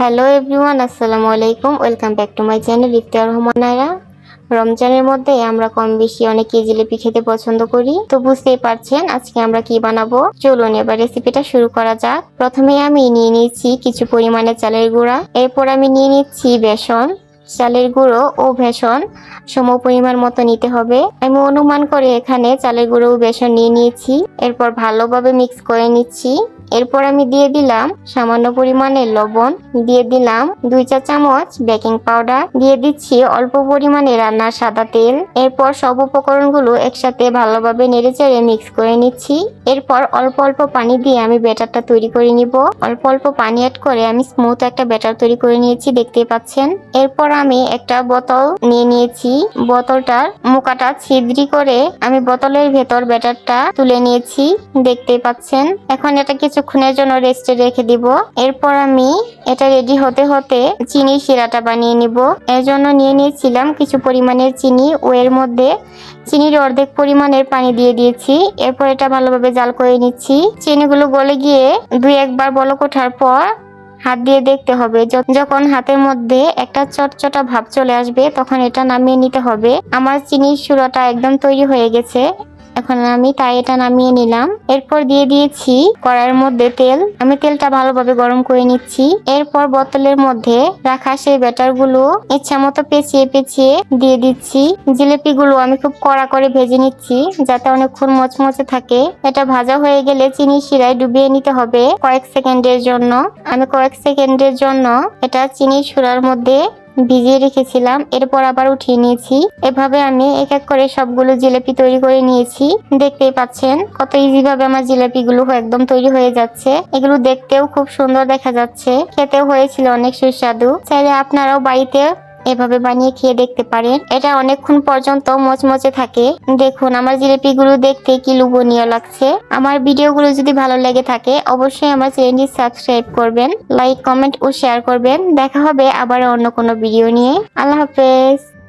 Hello everyone আসসালামু আলাইকুম। Welcome back to my channel Iftiyar Rahman Nayra রমজানের মধ্যে আমরা কম বেশি অনেকেই জিলিপি খেতে পছন্দ করি। তো বুঝতেই পারছেন আজকে আমরা কি বানাবো? চলুন এবার রেসিপিটা শুরু করা যাক। প্রথমে আমি নিয়ে নিয়েছি কিছু পরিমাণে চালের গুঁড়া। এরপর আমি নিয়ে নিচ্ছি বেসন। চালের গুঁড়ো ও বেসন সম পরিমাণ মতো নিতে হবে। আমি অনুমান করে এখানে চালের গুঁড়ো ও বেসন নিয়ে নিয়েছি। এরপর ভালোভাবে মিক্স করে নিচ্ছি। এরপর আমি দিয়ে দিলাম সামান্য পরিমাণে লবণ, দিয়ে দিলাম দুই চা চামচ বেকিং পাউডার, দিয়ে দিচ্ছি অল্প পরিমাণে রান্নার সাদা তেল। এরপর সব উপকরণগুলো একসাথে ভালোভাবে নেড়েচেড়ে মিক্স করে নিচ্ছি। এরপর অল্প অল্প পানি দিয়ে আমি ব্যাটারটা তৈরি করে নিব। অল্প অল্প পানি অ্যাড করে আমি স্মুথ একটা ব্যাটার তৈরি করে নিয়েছি দেখতে পাচ্ছেন। এরপর আমি একটা বোতল নিয়ে নিয়েছি। বোতলটার মুখাটা ছিদ্রি করে আমি বোতলের ভেতর ব্যাটারটা তুলে নিয়েছি দেখতে পাচ্ছেন। এখন এটা কিছুক্ষণের জন্য রেস্টে রেখে দিব। এরপর আমি এটা রেডি হতে হতে চিনি শিরাটা বানিয়ে নিব। এর জন্য নিয়ে নিয়েছিলাম কিছু পরিমাণের চিনি। ও এর মধ্যে চিনির অর্ধেক পরিমাণের পানি দিয়ে দিয়েছি। এরপর এটা ভালোভাবে জাল করে নিচ্ছি। চিনিগুলো গলে গিয়ে দুই একবার বলক ওঠার পর হাত দিয়ে দেখতে হবে। যখন হাতের মধ্যে একটা চটচটা ভাব চলে আসবে, তখন এটা নামিয়ে নিতে হবে। আমার চিনির সুরাটা একদম তৈরি হয়ে গেছে। এখন আমি তাই এটা নামিয়ে নিলাম। এরপর দিয়ে দিয়েছি কড়াইয়ের মধ্যে তেল। আমি তেলটা ভালোভাবে গরম করে নিচ্ছি। এরপর বোতলের মধ্যে রাখা সেই ব্যাটারগুলো ইচ্ছা মতো পেঁচিয়ে পেঁচিয়ে দিয়ে দিচ্ছি। জিলিপি গুলো আমি খুব কড়া করে ভেজে নিচ্ছি যাতে অনেকক্ষণ মচমচে থাকে। এটা ভাজা হয়ে গেলে চিনি শিরায় ডুবিয়ে নিতে হবে কয়েক সেকেন্ডের জন্য। আমি কয়েক সেকেন্ডের জন্য এটা চিনি শিরার মধ্যে ভিজিয়ে রেখেছিলাম, এরপর আবার উঠিয়ে নিয়েছি। এভাবে আমি এক এক করে সবগুলো জিলাপি তৈরি করে নিয়েছি। দেখতেই পাচ্ছেন, কত ইজি ভাবে আমার জিলাপিগুলো একদম তৈরি হয়ে যাচ্ছে। এগুলো দেখতেও খুব সুন্দর দেখা যাচ্ছে। খেতেও হয়েছিল অনেক সুস্বাদু। চাইলে আপনারাও বাড়িতে এভাবে বানিয়ে খেয়ে দেখতে পারেন। এটা অনেকক্ষণ পর্যন্ত মচমচে থাকে। দেখুন, আমার জিলিপি গুলো দেখতে কি লুবনীয় লাগছে। আমার ভিডিও গুলো যদি ভালো লেগে থাকে, অবশ্যই আমার চ্যানেলটি সাবস্ক্রাইব করবেন, লাইক, কমেন্ট ও শেয়ার করবেন। দেখা হবে আবার অন্য কোনো ভিডিও নিয়ে। আল্লাহ হাফেজ।